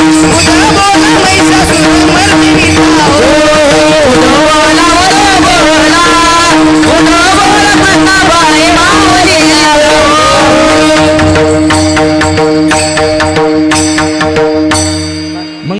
उदा बोला पैसा सुद्धा मर्दी